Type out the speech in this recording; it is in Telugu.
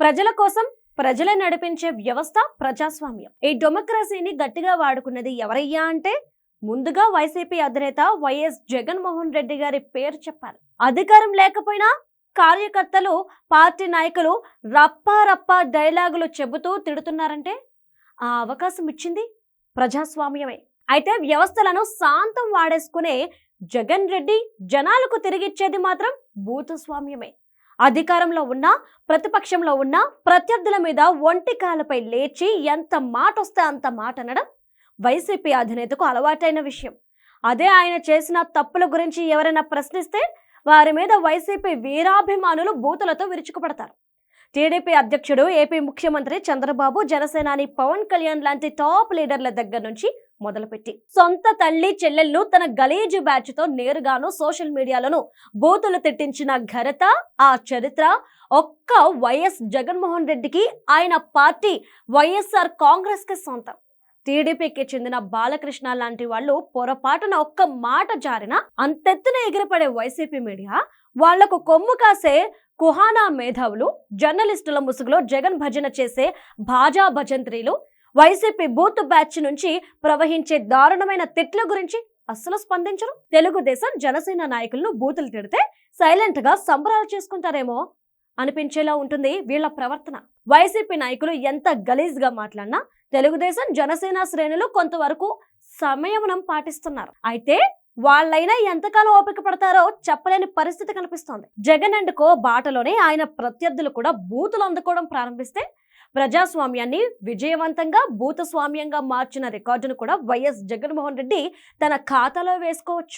ప్రజల కోసం ప్రజలే నడిపించే వ్యవస్థ ప్రజాస్వామ్యం. ఈ డెమోక్రసీని గట్టిగా వాడుకున్నది ఎవరయ్యా అంటే ముందుగా వైసీపీ అధినేత వైఎస్ జగన్మోహన్ రెడ్డి గారి పేరు చెప్పాలి. అధికారం లేకపోయినా కార్యకర్తలు పార్టీ నాయకులు రప్పా రప్పా డైలాగులు చెబుతూ తిడుతున్నారంటే ఆ అవకాశం ఇచ్చింది ప్రజాస్వామ్యమే. అయితే వ్యవస్థలను శాంతం వాడేసుకునే జగన్ రెడ్డి జనాలకు తిరిగిచ్చేది మాత్రం భూతస్వామ్యమే అధికారంలో ఉన్నా ప్రతిపక్షంలో ఉన్నా ప్రత్యర్థుల మీద ఒంటి కాలపై లేచి ఎంత మాట వస్తే అంత మాట అనడం వైసీపీ అధినేతకు అలవాటైన విషయం. అదే ఆయన చేసిన తప్పుల గురించి ఎవరైనా ప్రశ్నిస్తే వారి మీద వైసీపీ వీరాభిమానులు బూతులతో విరుచుకుపడతారు. టీడీపీ అధ్యక్షుడు ఏపీ ముఖ్యమంత్రి చంద్రబాబు జనసేనాని పవన్ కళ్యాణ్ లాంటి టాప్ లీడర్ల దగ్గర నుంచి మొదలుపెట్టి సొంత తల్లి చెల్లెళ్ళు తన గలీజు బ్యాచ్తో నేరుగాను సోషల్ మీడియాలను బూతులు తిట్టించిన ఘనత ఆ చరిత్ర ఒక్క వైఎస్ జగన్మోహన్ రెడ్డికి ఆయన పార్టీ వైఎస్ఆర్ కాంగ్రెస్కి సొంతం. టీడీపీకి చెందిన బాలకృష్ణ లాంటి వాళ్ళు పొరపాటున ఒక్క మాట జారిన అంతెత్తున ఎగిరిపడే వైసీపీ మీడియా వాళ్ళకు కొమ్ము కాసే కుహానా మేధావులు జర్నలిస్టుల ముసుగులో జగన్ భజన చేసే భాజా భజంత్రీలు వైసీపీ బూత్ బ్యాచ్ నుంచి ప్రవహించే దారుణమైన తిట్ల గురించి అస్సలు స్పందించరు. తెలుగుదేశం జనసేన నాయకులను బూతులు తిడితే సైలెంట్గా సంబరాలు చేసుకుంటారేమో అనిపించేలా ఉంటుంది వీళ్ళ ప్రవర్తన. వైసీపీ నాయకులు ఎంత గలీజ్గా మాట్లాడినా తెలుగుదేశం జనసేన శ్రేణులు కొంతవరకు సంయమనం పాటిస్తున్నారు. అయితే వాళ్ళైనా ఎంతకాలం ఓపిక పడతారో చెప్పలేని పరిస్థితి కనిపిస్తోంది. జగన్ అండ్ కో బాటలోనే ఆయన ప్రత్యర్థులు కూడా బూతులు అందుకోవడం ప్రారంభిస్తే ప్రజాస్వామ్యాన్ని విజయవంతంగా భూతస్వామ్యంగా మార్చిన రికార్డును కూడా వైఎస్ జగన్మోహన్ రెడ్డి తన ఖాతాలో వేసుకోవచ్చు.